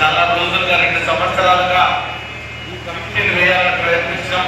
చాలా రోజులుగా రెండు సంవత్సరాలుగా ఫిఫ్టీన్ వేయాలని ప్రయత్నించాం.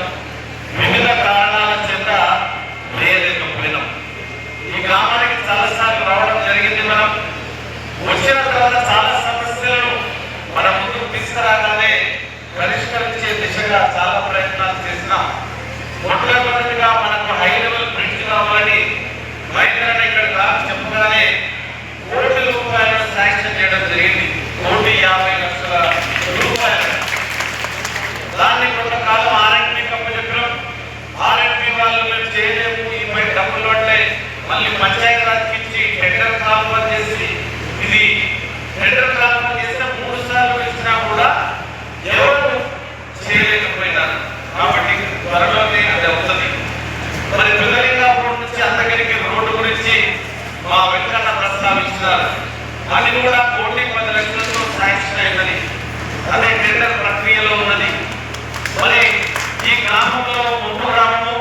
ఉన్నారు అది కూడా కోటి పది లక్షలతో శాంక్షన్ అయిందని అదే టెండర్ ప్రక్రియలో ఉన్నది. మరి ఈ గ్రామంలో ముందు గ్రామము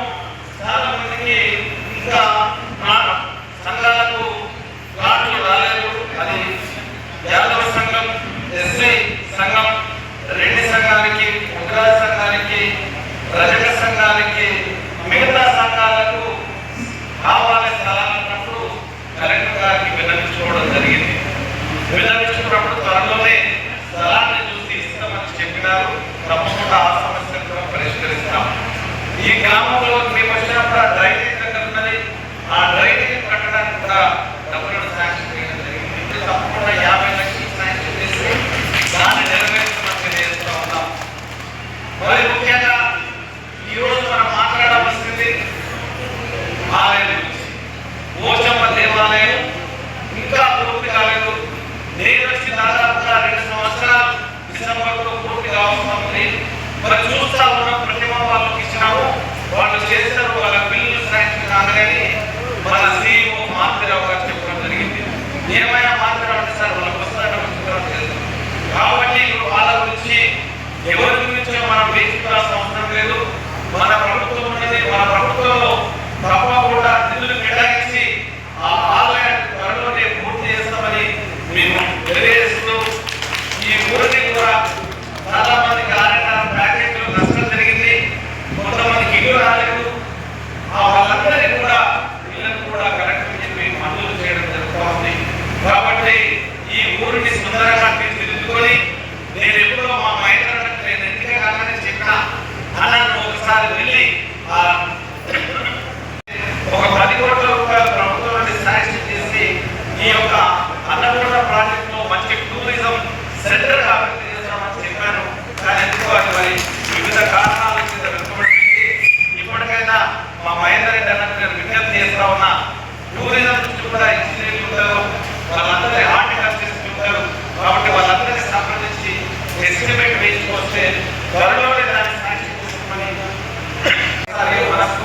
చాలా మందికి ఇంకా సంఘాలకు కార్డులు రాలేదు. అది యాదవ సంఘం ఎస్సీ సంఘం రెండు సంఘానికి ఉగ్రవాద సంఘానికి రజక సంఘానికి మిగతా సంఘాలకు కావాలి స్థలాలు కలెక్టర్ గారు జరిగింది. విన్నవించుకున్నప్పుడు త్వరలోనే చూసి ఇస్తామని చెప్పినారు తప్పకుండా ఆ సమస్యను కూడా పరిష్కరిస్తాం. ఈ గ్రామంలో మేము వచ్చినప్పుడు ఆ డ్రైనేజ్ దగ్గర ఉన్నది ఆ డ్రైనేజ్ కట్టడానికి కూడా డబ్బులను శాంక్షన్ చేయడం జరిగింది. తప్పకుండా యాభై లక్షలు శాంక్షన్ దాన్ని నెరవేర్చుకున్నట్టు చేస్తూ ఉన్నాం.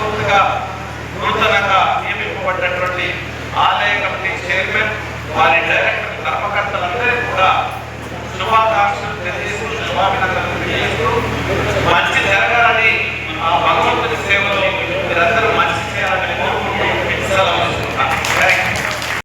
స్ఫూర్తిగా నూతనంగా నియమింపబడినటువంటి ఆలయ కమిటీ చైర్మన్ వారి డైరెక్టర్ కర్మకర్తలందరికీ కూడా శుభాకాంక్షలు తెలియజేస్తూ శుభాభినందనలు